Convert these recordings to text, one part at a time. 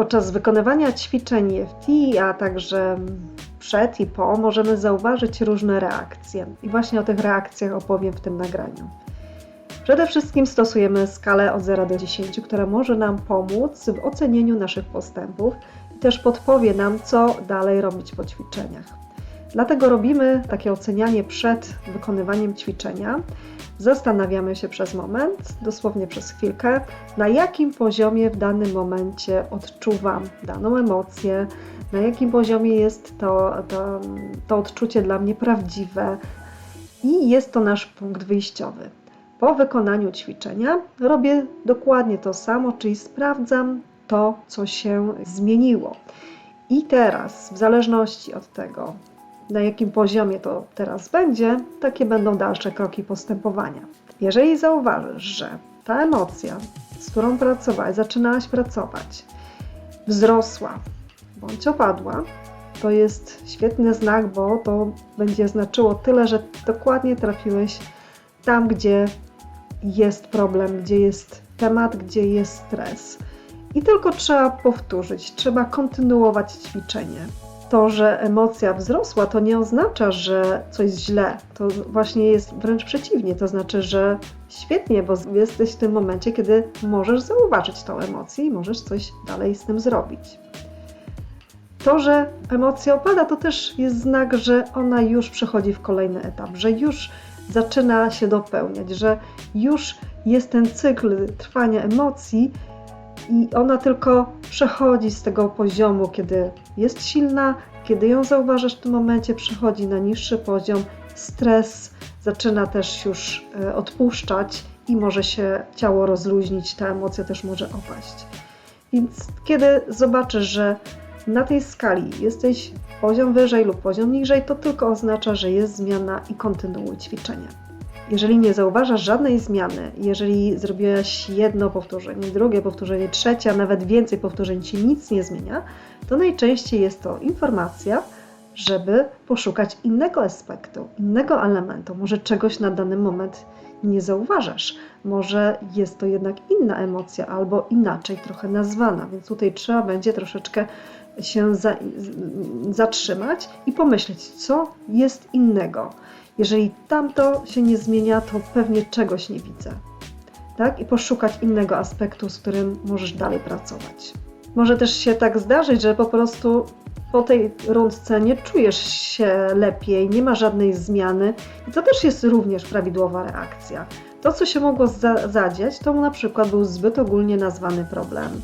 Podczas wykonywania ćwiczeń EFT, a także przed i po, możemy zauważyć różne reakcje. I właśnie o tych reakcjach opowiem w tym nagraniu. Przede wszystkim stosujemy skalę od 0 do 10, która może nam pomóc w ocenieniu naszych postępów i też podpowie nam, co dalej robić po ćwiczeniach. Dlatego robimy takie ocenianie przed wykonywaniem ćwiczenia. Zastanawiamy się przez moment, dosłownie przez chwilkę, na jakim poziomie w danym momencie odczuwam daną emocję, na jakim poziomie jest to, to, to odczucie dla mnie prawdziwe i jest to nasz punkt wyjściowy. Po wykonaniu ćwiczenia robię dokładnie to samo, czyli sprawdzam to, co się zmieniło. I teraz, w zależności od tego, na jakim poziomie to teraz będzie, takie będą dalsze kroki postępowania. Jeżeli zauważysz, że ta emocja, z którą pracowałeś, zaczynałaś pracować, wzrosła bądź opadła, to jest świetny znak, bo to będzie znaczyło tyle, że dokładnie trafiłeś tam, gdzie jest problem, gdzie jest temat, gdzie jest stres. I tylko trzeba powtórzyć, trzeba kontynuować ćwiczenie. To, że emocja wzrosła, to nie oznacza, że coś źle. To właśnie jest wręcz przeciwnie. To znaczy, że świetnie, bo jesteś w tym momencie, kiedy możesz zauważyć tą emocję i możesz coś dalej z tym zrobić. To, że emocja opada, to też jest znak, że ona już przechodzi w kolejny etap, że już zaczyna się dopełniać, że już jest ten cykl trwania emocji i ona tylko przechodzi z tego poziomu, kiedy jest silna, kiedy ją zauważasz w tym momencie, przechodzi na niższy poziom, stres zaczyna też już e, odpuszczać i może się ciało rozluźnić, ta emocja też może opaść. Więc kiedy zobaczysz, że na tej skali jesteś poziom wyżej lub poziom niżej, to tylko oznacza, że jest zmiana i kontynuuj ćwiczenie. Jeżeli nie zauważasz żadnej zmiany, jeżeli zrobiłaś jedno powtórzenie, drugie powtórzenie, trzecie, a nawet więcej powtórzeń ci nic nie zmienia, to najczęściej jest to informacja, żeby poszukać innego aspektu, innego elementu, może czegoś na dany moment nie zauważasz. Może jest to jednak inna emocja albo inaczej trochę nazwana, więc tutaj trzeba będzie troszeczkę się za, zatrzymać i pomyśleć, co jest innego. Jeżeli tamto się nie zmienia, to pewnie czegoś nie widzę. Tak? I poszukać innego aspektu, z którym możesz dalej pracować. Może też się tak zdarzyć, że po prostu po tej rundce nie czujesz się lepiej, nie ma żadnej zmiany i to też jest również prawidłowa reakcja. To, co się mogło za zadziać, to na przykład był zbyt ogólnie nazwany problem.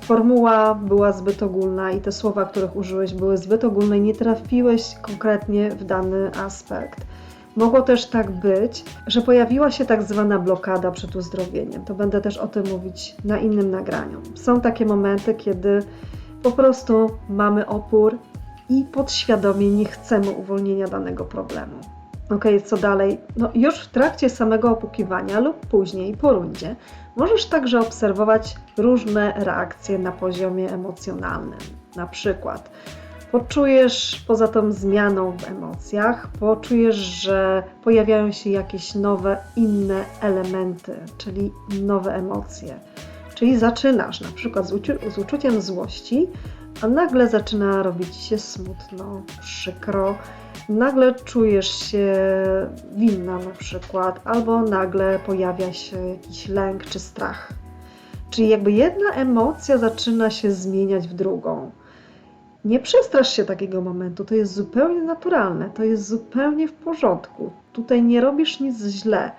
Formuła była zbyt ogólna i te słowa, których użyłeś, były zbyt ogólne i nie trafiłeś konkretnie w dany aspekt. Mogło też tak być, że pojawiła się tak zwana blokada przed uzdrowieniem. To będę też o tym mówić na innym nagraniu. Są takie momenty, kiedy po prostu mamy opór i podświadomie nie chcemy uwolnienia danego problemu. Ok, co dalej? No, już w trakcie samego opukiwania lub później po rundzie możesz także obserwować różne reakcje na poziomie emocjonalnym. Na przykład poczujesz poza tą zmianą w emocjach, poczujesz, że pojawiają się jakieś nowe, inne elementy, czyli nowe emocje. Czyli zaczynasz na przykład z, z uczuciem złości, a nagle zaczyna robić się smutno, przykro, nagle czujesz się winna na przykład, albo nagle pojawia się jakiś lęk czy strach. Czyli jakby jedna emocja zaczyna się zmieniać w drugą. Nie przestrasz się takiego momentu, to jest zupełnie naturalne, to jest zupełnie w porządku. Tutaj nie robisz nic źle.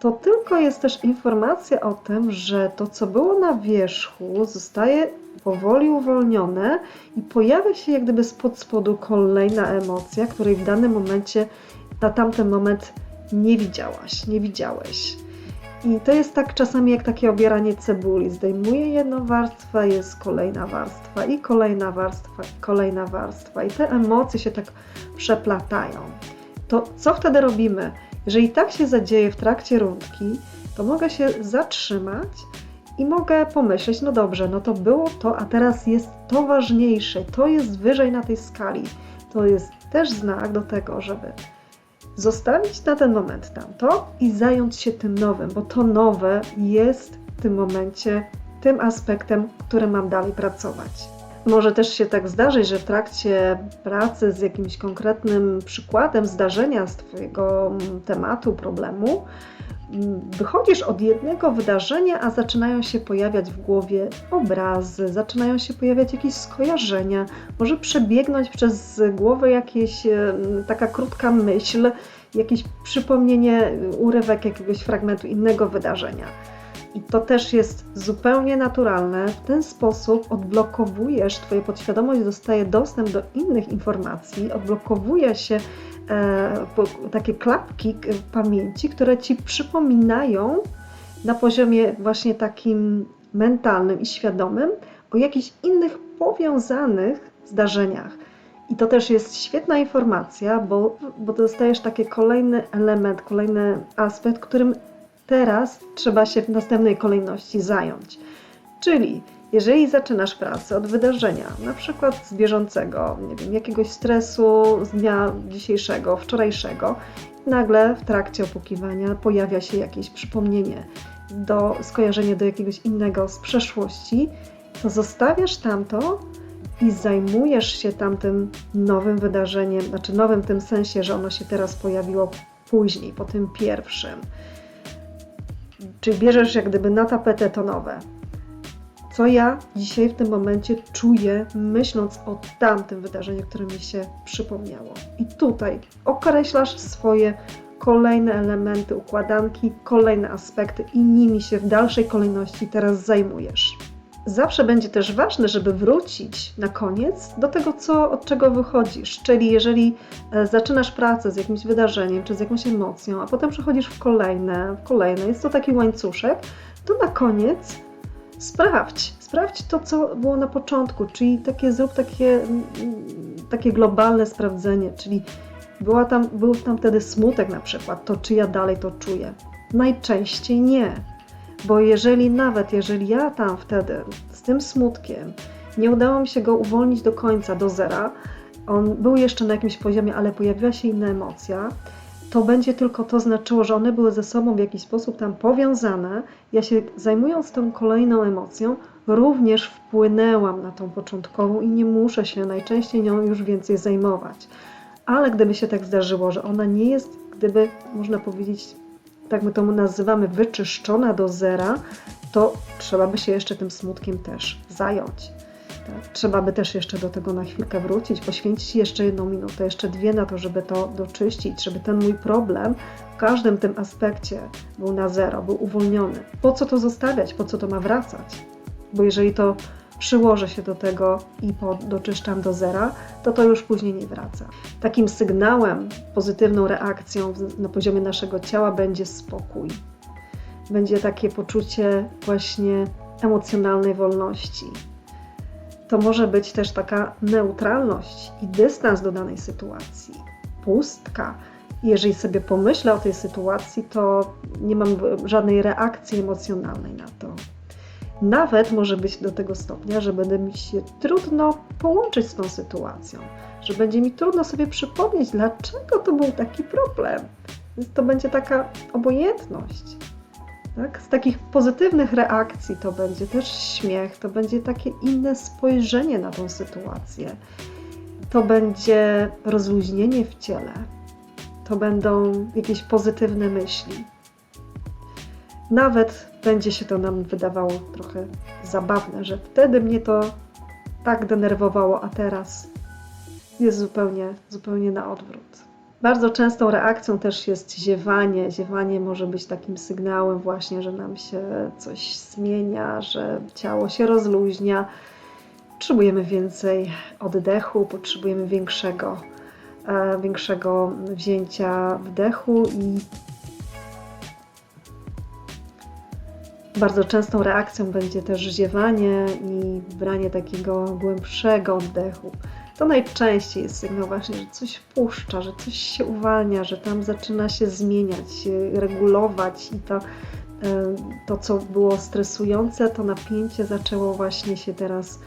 To tylko jest też informacja o tym, że to, co było na wierzchu, zostaje powoli uwolnione i pojawia się jak gdyby spod spodu kolejna emocja, której w danym momencie, na tamten moment nie widziałaś, nie widziałeś. I to jest tak czasami jak takie obieranie cebuli. Zdejmuje jedną warstwę, jest kolejna warstwa i kolejna warstwa, kolejna warstwa. I te emocje się tak przeplatają. To co wtedy robimy? Jeżeli tak się zadzieje w trakcie rundki, to mogę się zatrzymać i mogę pomyśleć, no dobrze, no to było to, a teraz jest to ważniejsze, to jest wyżej na tej skali. To jest też znak do tego, żeby zostawić na ten moment tamto i zająć się tym nowym, bo to nowe jest w tym momencie tym aspektem, który mam dalej pracować. Może też się tak zdarzyć, że w trakcie pracy z jakimś konkretnym przykładem zdarzenia z Twojego mm, tematu, problemu, wychodzisz od jednego wydarzenia, a zaczynają się pojawiać w głowie obrazy, zaczynają się pojawiać jakieś skojarzenia, może przebiegnąć przez głowę jakieś em, taka krótka myśl, jakieś przypomnienie, urywek jakiegoś fragmentu innego wydarzenia. I to też jest zupełnie naturalne. W ten sposób odblokowujesz, Twoja podświadomość dostaje dostęp do innych informacji, odblokowuje się takie klapki pamięci, które Ci przypominają na poziomie właśnie takim mentalnym i świadomym o jakichś innych powiązanych zdarzeniach. I to też jest świetna informacja, bo, bo dostajesz taki kolejny element, kolejny aspekt, którym teraz trzeba się w następnej kolejności zająć. Czyli jeżeli zaczynasz pracę od wydarzenia, na przykład z bieżącego, nie wiem, jakiegoś stresu z dnia dzisiejszego, wczorajszego, nagle w trakcie opukiwania pojawia się jakieś przypomnienie, do, skojarzenie do jakiegoś innego z przeszłości, to zostawiasz tamto i zajmujesz się tamtym nowym wydarzeniem, znaczy nowym w tym sensie, że ono się teraz pojawiło później, po tym pierwszym. Czyli bierzesz jak gdyby na tapetę to nowe. Co ja dzisiaj w tym momencie czuję, myśląc o tamtym wydarzeniu, które mi się przypomniało. I tutaj określasz swoje kolejne elementy układanki, kolejne aspekty i nimi się w dalszej kolejności teraz zajmujesz. Zawsze będzie też ważne, żeby wrócić na koniec do tego, co, od czego wychodzisz. Czyli jeżeli e, zaczynasz pracę z jakimś wydarzeniem czy z jakąś emocją, a potem przechodzisz w kolejne, w kolejne, jest to taki łańcuszek, to na koniec sprawdź, sprawdź to, co było na początku, czyli takie zrób takie, mm, takie globalne sprawdzenie, czyli była tam, był tam wtedy smutek na przykład, to czy ja dalej to czuję? Najczęściej nie. Bo jeżeli nawet, jeżeli ja tam wtedy z tym smutkiem nie udało mi się go uwolnić do końca, do zera, on był jeszcze na jakimś poziomie, ale pojawiła się inna emocja, to będzie tylko to znaczyło, że one były ze sobą w jakiś sposób tam powiązane. Ja się zajmując tą kolejną emocją, również wpłynęłam na tą początkową i nie muszę się najczęściej nią już więcej zajmować. Ale gdyby się tak zdarzyło, że ona nie jest, gdyby można powiedzieć, tak my to nazywamy, wyczyszczona do zera, to trzeba by się jeszcze tym smutkiem też zająć. Trzeba by też jeszcze do tego na chwilkę wrócić, poświęcić jeszcze jedną minutę, jeszcze dwie na to, żeby to doczyścić, żeby ten mój problem w każdym tym aspekcie był na zero, był uwolniony. Po co to zostawiać? Po co to ma wracać? Bo jeżeli to przyłożę się do tego i doczyszczam do zera, to to już później nie wraca. Takim sygnałem, pozytywną reakcją na poziomie naszego ciała będzie spokój. Będzie takie poczucie właśnie emocjonalnej wolności. To może być też taka neutralność i dystans do danej sytuacji, pustka. Jeżeli sobie pomyślę o tej sytuacji, to nie mam żadnej reakcji emocjonalnej na to. Nawet może być do tego stopnia, że będę mi się trudno połączyć z tą sytuacją, że będzie mi trudno sobie przypomnieć, dlaczego to był taki problem. To będzie taka obojętność. Tak? Z takich pozytywnych reakcji to będzie też śmiech, to będzie takie inne spojrzenie na tą sytuację. To będzie rozluźnienie w ciele, to będą jakieś pozytywne myśli. Nawet będzie się to nam wydawało trochę zabawne, że wtedy mnie to tak denerwowało, a teraz jest zupełnie, zupełnie na odwrót. Bardzo częstą reakcją też jest ziewanie. Ziewanie może być takim sygnałem właśnie, że nam się coś zmienia, że ciało się rozluźnia. Potrzebujemy więcej oddechu, potrzebujemy większego, e, większego wzięcia wdechu i Bardzo częstą reakcją będzie też ziewanie i branie takiego głębszego oddechu. To najczęściej jest sygnał właśnie, że coś wpuszcza, że coś się uwalnia, że tam zaczyna się zmieniać, regulować i to, e, to co było stresujące, to napięcie zaczęło właśnie się teraz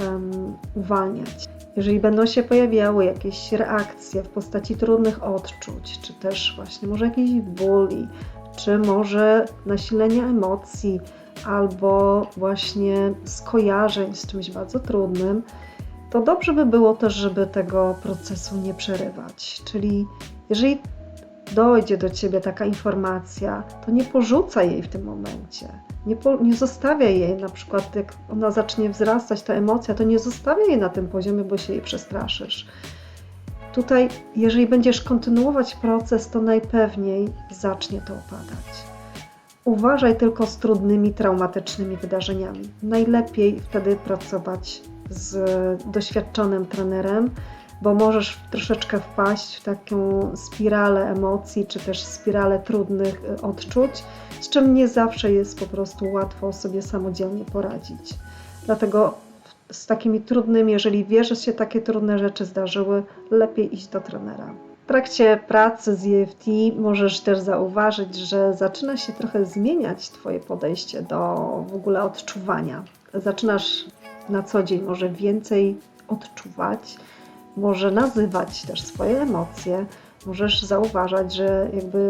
um, uwalniać. Jeżeli będą się pojawiały jakieś reakcje w postaci trudnych odczuć, czy też właśnie może jakiś bóli, czy może nasilenie emocji, albo właśnie skojarzeń z czymś bardzo trudnym, to dobrze by było też, żeby tego procesu nie przerywać. Czyli jeżeli dojdzie do ciebie taka informacja, to nie porzucaj jej w tym momencie. Nie, po, nie zostawiaj jej, na przykład jak ona zacznie wzrastać, ta emocja, to nie zostawiaj jej na tym poziomie, bo się jej przestraszysz. Tutaj, jeżeli będziesz kontynuować proces, to najpewniej zacznie to opadać. Uważaj tylko z trudnymi, traumatycznymi wydarzeniami. Najlepiej wtedy pracować z doświadczonym trenerem, bo możesz troszeczkę wpaść w taką spiralę emocji, czy też spiralę trudnych y, odczuć, z czym nie zawsze jest po prostu łatwo sobie samodzielnie poradzić. Dlatego z takimi trudnymi, jeżeli wiesz, że się takie trudne rzeczy zdarzyły, lepiej iść do trenera. W trakcie pracy z EFT możesz też zauważyć, że zaczyna się trochę zmieniać Twoje podejście do w ogóle odczuwania. Zaczynasz na co dzień może więcej odczuwać, może nazywać też swoje emocje, możesz zauważać, że jakby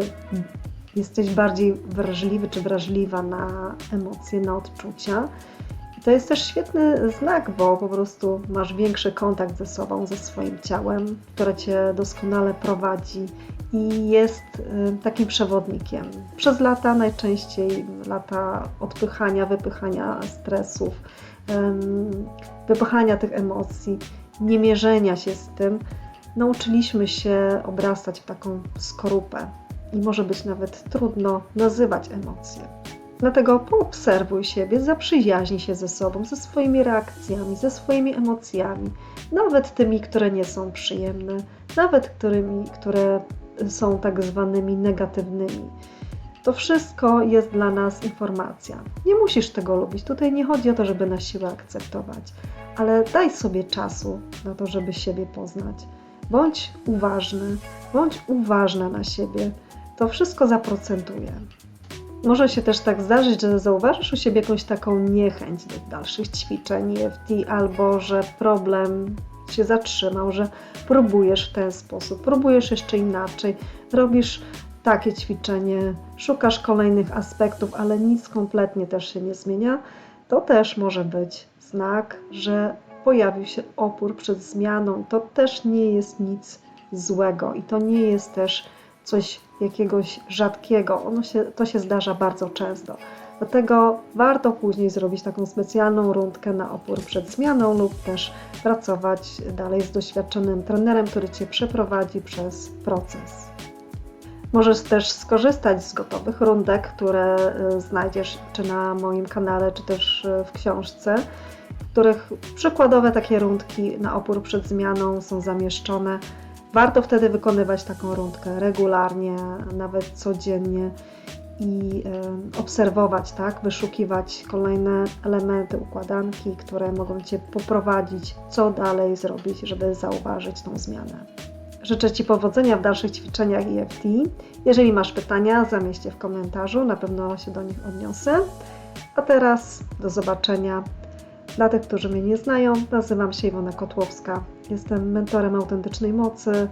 jesteś bardziej wrażliwy czy wrażliwa na emocje, na odczucia. To jest też świetny znak, bo po prostu masz większy kontakt ze sobą, ze swoim ciałem, które cię doskonale prowadzi i jest y, takim przewodnikiem. Przez lata najczęściej lata odpychania, wypychania stresów, wypychania tych emocji, nie mierzenia się z tym, nauczyliśmy się obrastać w taką skorupę i może być nawet trudno nazywać emocje. Dlatego poobserwuj siebie, zaprzyjaźnij się ze sobą, ze swoimi reakcjami, ze swoimi emocjami, nawet tymi, które nie są przyjemne, nawet którymi, które są tak zwanymi negatywnymi. To wszystko jest dla nas informacja. Nie musisz tego lubić. Tutaj nie chodzi o to, żeby na siłę akceptować, ale daj sobie czasu na to, żeby siebie poznać. Bądź uważny, bądź uważna na siebie. To wszystko zaprocentuje. Może się też tak zdarzyć, że zauważysz u siebie jakąś taką niechęć do dalszych ćwiczeń EFT, albo że problem się zatrzymał, że próbujesz w ten sposób, próbujesz jeszcze inaczej, robisz takie ćwiczenie, szukasz kolejnych aspektów, ale nic kompletnie też się nie zmienia, to też może być znak, że pojawił się opór przed zmianą. To też nie jest nic złego i to nie jest też coś jakiegoś rzadkiego. Ono się, to się zdarza bardzo często. Dlatego warto później zrobić taką specjalną rundkę na opór przed zmianą lub też pracować dalej z doświadczonym trenerem, który Cię przeprowadzi przez proces. Możesz też skorzystać z gotowych rundek, które y, znajdziesz czy na moim kanale, czy też y, w książce, w których przykładowe takie rundki na opór przed zmianą są zamieszczone. Warto wtedy wykonywać taką rundkę regularnie, nawet codziennie i obserwować, tak, wyszukiwać kolejne elementy układanki, które mogą Cię poprowadzić, co dalej zrobić, żeby zauważyć tą zmianę. Życzę Ci powodzenia w dalszych ćwiczeniach EFT. Jeżeli masz pytania, zamieść je w komentarzu, na pewno się do nich odniosę. A teraz do zobaczenia. Dla tych, którzy mnie nie znają, nazywam się Iwona Kotłowska. Jestem mentorem autentycznej mocy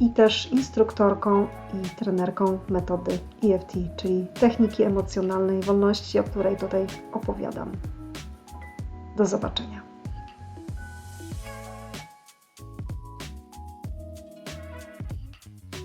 i też instruktorką i trenerką metody EFT, czyli techniki emocjonalnej wolności, o której tutaj opowiadam. Do zobaczenia.